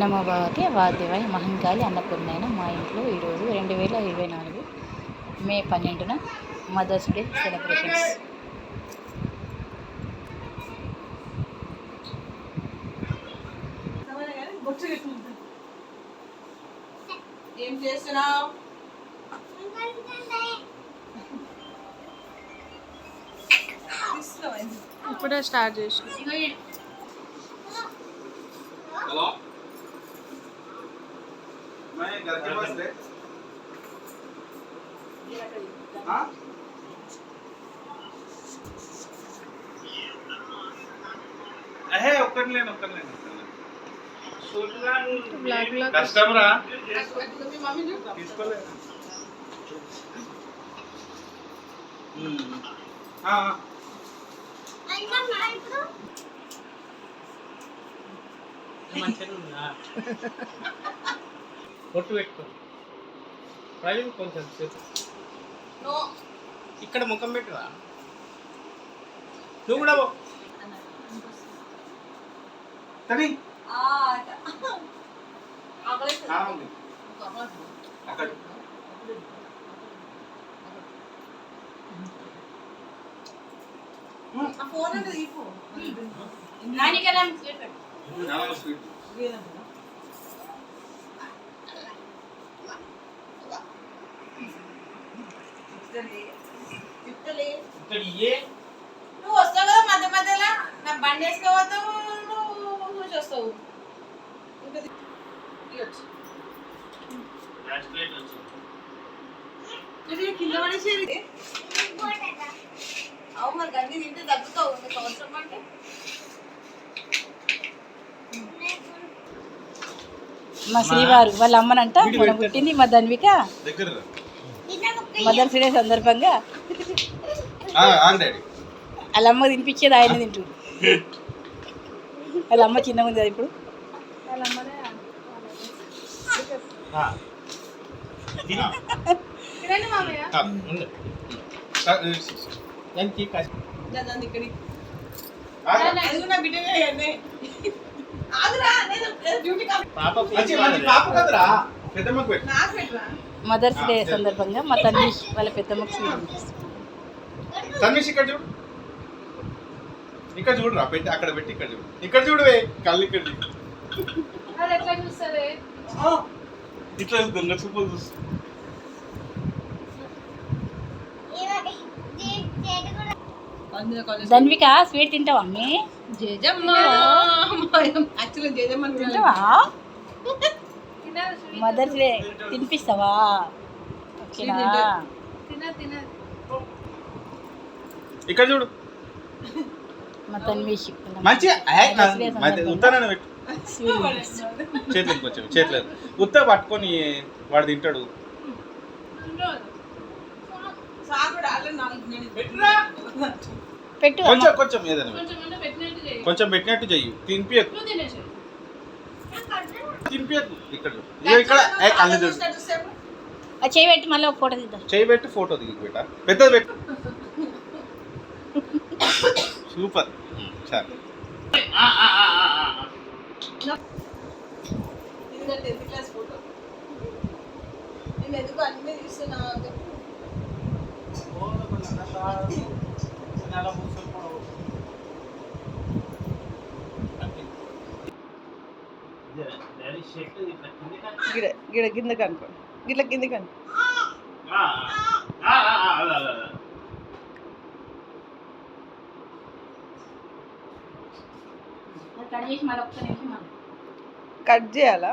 నమో భగవతి వాద్యవాయి మహంకాళి అన్నపూర్ణైన మా ఇంట్లో ఈరోజు రెండు వేల ఇరవై నాలుగు మే పన్నెండున మదర్స్ డే సెలబ్రేషన్స్. ఏం చేస్తున్నావు? ఇప్పుడే స్టార్ట్ చేసి हेलो मैं घर के पास है हाँ అహే ఒక్కట్లేను ఒక్కట్లేను బ్లాక్ బ్లాక్ కస్టమరా మీ మమ్మీ చూడు తీసుకోలేదు మ్మ్. బొట్టు పెట్టుకో ప్రవీణ్ కొంచెం సేపు. నో. ఇక్కడ ముఖం పెట్టురా. నువ్వు కూడా. తని. అక్కడ. ఫోన్ అంటే ఫోన్ చాలా స్వీట్ ఇక్కడ నువ్వు వస్తావు కదా మధ్య మధ్యలో? నా బండి వేసుకోవద్దావు నువ్వు చూసి వస్తావు ఇంకా తీ- తీయొచ్చు. గ్యాస్ ప్లేట్ వచ్చింది ఇది కింద పడేసేది అవు మరి గండి తింటే తగ్గుతావు నీకు అవసరం అంటే. మా శ్రీవారు వాళ్ళ అమ్మనంట పుట్టింది మా ధన్విక. దగ్గర. మదర్స్ డే సందర్భంగా వాళ్ళ అమ్మ తినిపించేది ఆయన తింటు. వాళ్ళ అమ్మ చిన్నగా ఉంది కదా ఇప్పుడు. పాప పాప కదరా. మదర్స్ డే సందర్భంగా మా తల్లి వాళ్ళ పెద్దమ్మకి. తన్విష్ ఇక్కడ చూడు. ఇక్కడ చూడురా పెట్టి అక్కడ పెట్టి ఇక్కడ చూడు. ఇక్కడ చూడువే కళ్ళు ఇక్కడ చూడు. ఇట్లా దొంగ చూపులు చూస్తు. ధన్విక స్వీట్ తింటావా అమ్మి? జేజమ్మ యాక్చువల్లీ జేజమ్మ తింటావా? మదర్స్ డే తినిపిస్తావా? ఓకేనా? ఇక్కడ చూడు. మా తన్విష్ మంచి పెట్టు. చేతులకు కొంచెం చేతులేదు ఉత్త పట్టుకొని వాడు తింటాడు. పెట్టు కొంచెం. కొంచెం ఏదైనా. కొంచెం పెట్టినట్టు చెయ్యి. తినిపియకు. తినిపియకు ఇక్కడ. చూడు. ఇదిగో ఇక్కడ ఏ, కళ్ళు చూడు. ఆ చేయి పెట్టి మళ్ళీ ఒక ఫోటో తీద్దాం. చేయి పెట్టి ఫోటో దిగు బేట. పెద్దది పెట్టు. సూపర్. చాలు. ఇది నా టెన్త్ క్లాస్ ఫోటో? నేను ఎందుకు అన్నీ తీస్తున్నా? గిడ గిడ కిందకి అనుకో గిట్ల ఒక్క నిమిషం కట్ చేయాలా.